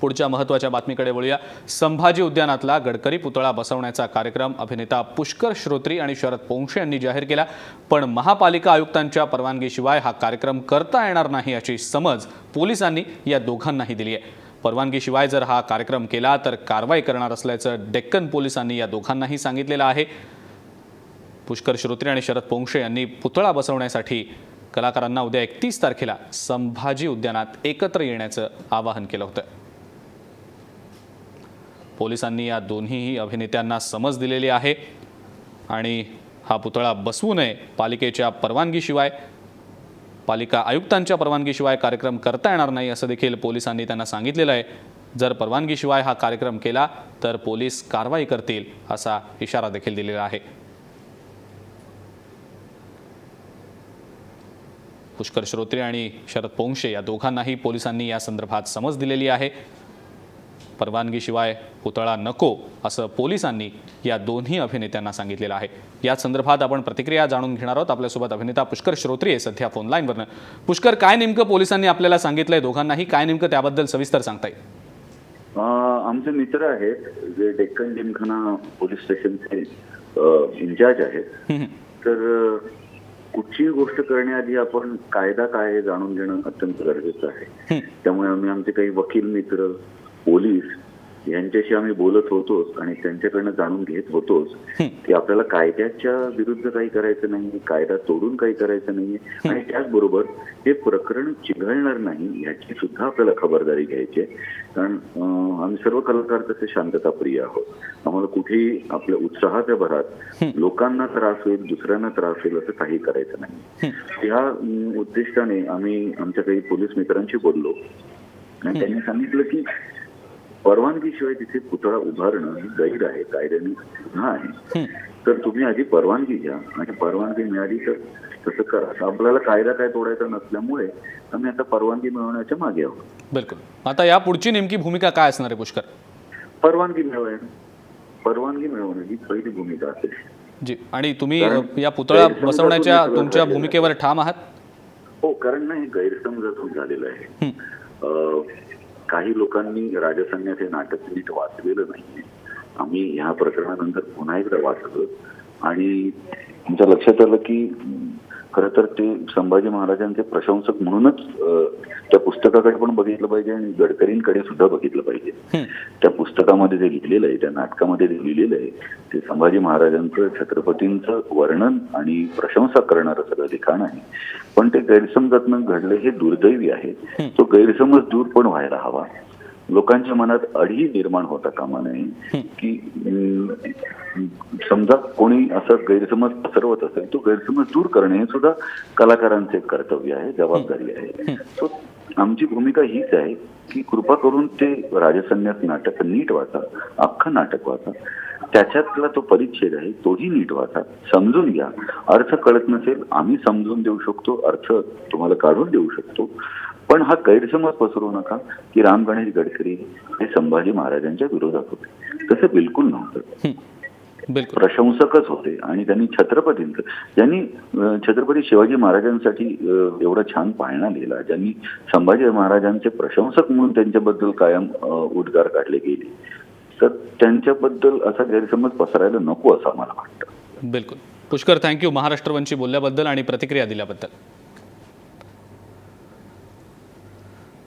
पुढच्या महत्त्वाच्या बातमीकडे वळूया. संभाजी उद्यानातला गडकरी पुतळा बसवण्याचा कार्यक्रम अभिनेता पुष्कर श्रोत्री आणि शरद पोंक्षे यांनी जाहीर केला. पण महापालिका आयुक्तांच्या परवानगीशिवाय हा कार्यक्रम करता येणार नाही अशी समज पोलिसांनी या दोघांनाही दिली आहे. परवानगीशिवाय जर हा कार्यक्रम केला तर कारवाई करणार असल्याचं डेक्कन पोलिसांनी या दोघांनाही सांगितलेलं आहे. पुष्कर श्रोत्री आणि शरद पोंक्षे यांनी पुतळा बसवण्यासाठी कलाकारांना उद्या एकतीस तारखेला संभाजी उद्यानात एकत्र येण्याचं आवाहन केलं होतं. पोलिसांनी या दोन्हीही अभिनेत्यांना समज दिलेली आहे. आणि हा पुतळा बसवू नये पालिकेच्या परवानगीशिवाय. पालिका आयुक्तांच्या परवानगीशिवाय कार्यक्रम करता येणार नाही असं देखील पोलिसांनी त्यांना सांगितलेलं आहे. जर परवानगीशिवाय हा कार्यक्रम केला तर पोलीस कारवाई करतील असा इशारा देखील दिलेला आहे. पुष्कर श्रोत्रे आणि शरद पोंगशे या दोघांनाही पोलिसांनी या संदर्भात समज दिलेली आहे. परवानगीशिवाय पुतळा नको असं पोलिसांनी या दोन्ही अभिनेत्यांना सांगितलेलं आहे. या संदर्भात आपण प्रतिक्रिया जाणून घेणार आहोत. आपल्यासोबत अभिनेता पुष्कर श्रोत्री आहे सध्या फोनलाईनवरनं पुष्कर काय नेमकं पोलिसांनी आपल्याला सांगितलंय दोघांनाही? काय नेमकं त्याबद्दल सविस्तर सांगता येईल आमचे मित्र आहेत जे डेक्कन जिमखाना पोलीस स्टेशनचे इन्चार्ज आहेत. तर कुठचीही गोष्ट करण्याआधी आपण कायदा काय आहे जाणून घेणं अत्यंत गरजेचं आहे. त्यामुळे आम्ही आमचे काही वकील मित्र पोलीस यांच्याशी आम्ही बोलत होतोच आणि त्यांच्याकडनं जाणून घेत होतोच की आपल्याला कायद्याच्या विरुद्ध काही करायचं नाही कायदा तोडून काही करायचं नाहीये. आणि त्याचबरोबर हे प्रकरण चिघळणार नाही याची सुद्धा आपल्याला खबरदारी घ्यायची कारण आम्ही सर्व कलाकार तसे शांतताप्रिय आहोत. आम्हाला कुठेही आपल्या उत्साहाच्या भरात लोकांना त्रास होईल दुसऱ्यांना त्रास होईल असं काही करायचं नाही. या उद्दिष्टाने आम्ही आमच्या काही पोलीस मित्रांशी बोललो. आणि त्यांनी सांगितलं की परवानगीशिवाय तिथे पुतळा उभारणं ही गैर आहे कायद्याने गुन्हा आहे. तर तुम्ही आधी परवानगी घ्या आणि परवानगी मिळाली तर तसं करा. आपल्याला कायदा काय तोडायचा नसल्यामुळे आम्ही आता परवानगी मिळवण्याच्या मागे आहोत. बिलकुल. आता या पुढची नेमकी भूमिका काय असणार आहे पुष्कर? परवानगी मिळवणं परवानगी मिळवणं ही पहिली भूमिका असेल. जी. आणि तुम्ही या पुतळा बसवण्याच्या तुमच्या भूमिकेवर ठाम आहात? हो कारण नाही गैरसमजातून झालेलं आहे. काही लोकांनी राजसन्यास हे नाटक नीट वाचलेलं नाहीये. आम्ही ह्या प्रकरणानंतर पुन्हा एकदा वाचलं आणि तुमच्या लक्षात आलं की खरं तर ते संभाजी महाराजांचे प्रशंसक म्हणूनच त्या पुस्तकाकडे पण बघितलं पाहिजे आणि गडकरींकडे सुद्धा बघितलं पाहिजे. त्या पुस्तकामध्ये जे लिहिलेलं आहे त्या नाटकामध्ये जे लिहिलेलं आहे ते संभाजी महाराजांचं छत्रपतींचं वर्णन आणि प्रशंसा करणारं सगळं लिखाण आहे. पण ते गैरसमजातनं घडलं हे दुर्दैवी आहे. तो गैरसमज दूर पण व्हायला हवा. लोकांच्या मनात अढी निर्माण होता कामा नये. की समजा कोणी असं गैरसमज पसरवत असेल तो गैरसमज दूर करणे हे सुद्धा कलाकारांचे कर्तव्य आहे जबाबदारी आहे. So, आमची भूमिका हीच आहे की कृपा करून ते राजसन्यास नाटक नीट वाचा अख्खं नाटक वाचा. त्याच्यातला तो परिच्छेद आहे तोही नीट वाचा. समजून घ्या. अर्थ कळत नसेल आम्ही समजून देऊ शकतो अर्थ तुम्हाला काढून देऊ शकतो. पण हा गैरसमज पसरू नका की राम गणेश गडकरी हे संभाजी महाराजांच्या विरोधात होते. तसं बिलकुल नव्हतं. बिलकुल. प्रशंसकच होते आणि त्यांनी छत्रपतींचं ज्यांनी छत्रपती शिवाजी महाराजांसाठी एवढा छान पाळणा लिहिला ज्यांनी संभाजी महाराजांचे प्रशंसक म्हणून त्यांच्याबद्दल कायम उद्गार काढले गेले. तर त्यांच्याबद्दल असा गैरसमज पसरायला नको असं मला वाटतं. बिलकुल. पुष्कर थँक्यू महाराष्ट्रवंशी बोलल्याबद्दल आणि प्रतिक्रिया दिल्याबद्दल.